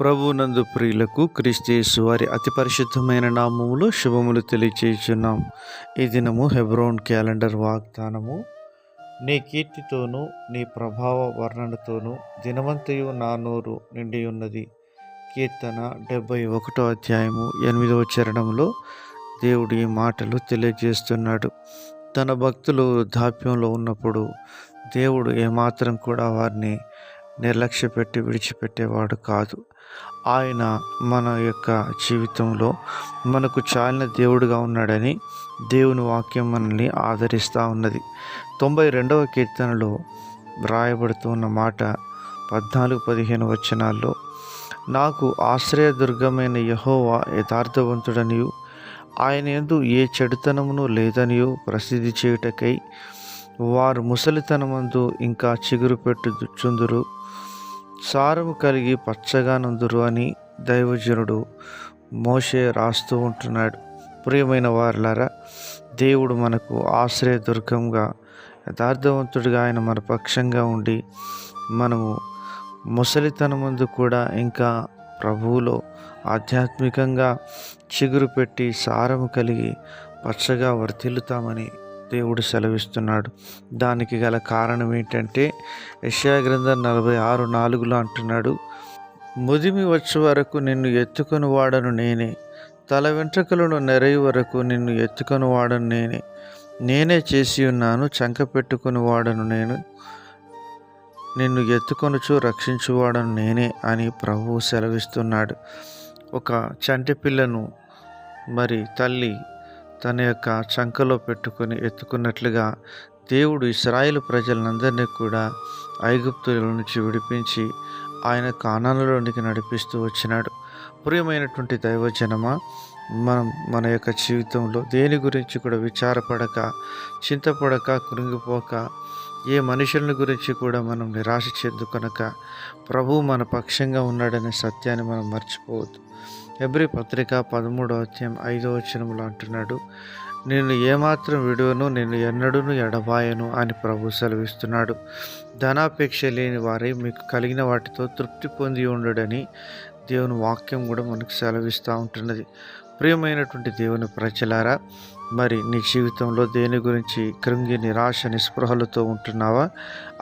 ప్రభునందు ప్రియులకు క్రీస్తేసు వారి అతి పరిశుద్ధమైన నామములు శుభములు తెలియచేస్తున్నాం ఈ దినము హెబ్రోన్ క్యాలెండర్ వాగ్దానము. నీ కీర్తితోనూ నీ ప్రభావ వర్ణనతోనూ దినమంతయు నా నోరు నిండి ఉన్నది. కీర్తన డెబ్భై ఒకటో అధ్యాయము ఎనిమిదవ చరణంలో దేవుడు ఈ మాటలు తెలియజేస్తున్నాడు. తన భక్తులు వృద్ధాప్యంలో ఉన్నప్పుడు దేవుడు ఏమాత్రం కూడా వారిని నిర్లక్ష్య పెట్టి విడిచిపెట్టేవాడు కాదు. ఆయన మన యొక్క జీవితంలో మనకు చాలిన దేవుడుగా ఉన్నాడని దేవుని వాక్యం మనల్ని ఆదరిస్తూ ఉన్నది. తొంభై రెండవ కీర్తనలో వ్రాయబడుతున్న మాట పద్నాలుగు పదిహేను వచనాల్లో నాకు ఆశ్రయదుర్గమైన యహోవా యథార్థవంతుడనియు. ఆయన ఎందు ఏ చెడుతనమును లేదనియు. ప్రసిద్ధి చేయుటకై వారు ముసలితనమందు ఇంకా చిగురు పెట్టుచుందురు సారము కలిగి పచ్చగా నందురు అని దైవజనుడు మోషే రాస్తూ ఉంటున్నాడు. ప్రియమైన వారులారా దేవుడు మనకు ఆశ్రయ దుర్గంగా యథార్థవంతుడిగా ఆయన మన పక్షంగా ఉండి మనము ముసలితనం ముందు కూడా ఇంకా ప్రభువులో ఆధ్యాత్మికంగా చిగురు పెట్టి సారము కలిగి పచ్చగా వర్ధిల్లుతామని దేవుడు సెలవిస్తున్నాడు. దానికి గల కారణం ఏంటంటే యశా గ్రంథం నలభై ఆరు నాలుగులో అంటున్నాడు ముదిమి వచ్చే వరకు నిన్ను ఎత్తుకొని వాడను నేనే. తల వెంట్రుకలను నెరయి వరకు నిన్ను ఎత్తుకొని వాడను నేనే. నేనే చేసి ఉన్నాను చంక పెట్టుకుని వాడను నేను. నిన్ను ఎత్తుకొనుచు రక్షించువాడను నేనే అని ప్రభువు సెలవిస్తున్నాడు. ఒక చంటి పిల్లను మరి తల్లి తన యొక్క చంకలో పెట్టుకొని ఎత్తుకున్నట్లుగా దేవుడు ఇస్రాయేల్ ప్రజలందరినీ కూడా ఐగుప్తుల నుంచి విడిపించి ఆయన కానాలలోనికి నడిపిస్తూ వచ్చినాడు. ప్రియమైనటువంటి దైవజనమా మనం మన యొక్క జీవితంలో దేని గురించి కూడా విచారపడక చింతపడక కృంగిపోక ఏ మనుషులను గురించి కూడా మనం నిరాశ చెందు కనుక ప్రభు మన పక్షంగా ఉన్నాడనే సత్యాన్ని మనం మర్చిపోవద్దు. ఎబ్రి పత్రిక పదమూడో అధ్యాయం ఐదో వచనంలో అంటున్నాడు నేను ఏమాత్రం విడువను నేను ఎన్నడూను ఎడబాయను అని ప్రభు సెలవిస్తున్నాడు. ధనాపేక్ష లేని వారే మీకు కలిగిన వాటితో తృప్తి పొంది ఉండడని దేవుని వాక్యం కూడా మనకు సెలవిస్తూ ఉంటున్నది. ప్రియమైనటువంటి దేవుని ప్రజలారా మరి నీ జీవితంలో దేని గురించి కృంగి నిరాశ నిస్పృహలతో ఉంటున్నావా?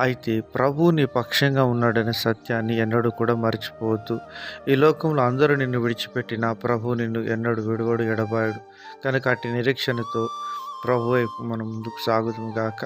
అయితే ప్రభు నీ పక్షంగా ఉన్నాడనే సత్యాన్ని ఎన్నడూ కూడా మర్చిపోవద్దు. ఈ లోకంలో అందరూ నిన్ను విడిచిపెట్టిన ప్రభు నిన్ను ఎన్నడూ విడువడు ఎడబాయడు. కనుక అట్టి నిరీక్షణతో ప్రభు వైపు మనం ముందుకు సాగుదాం గాక.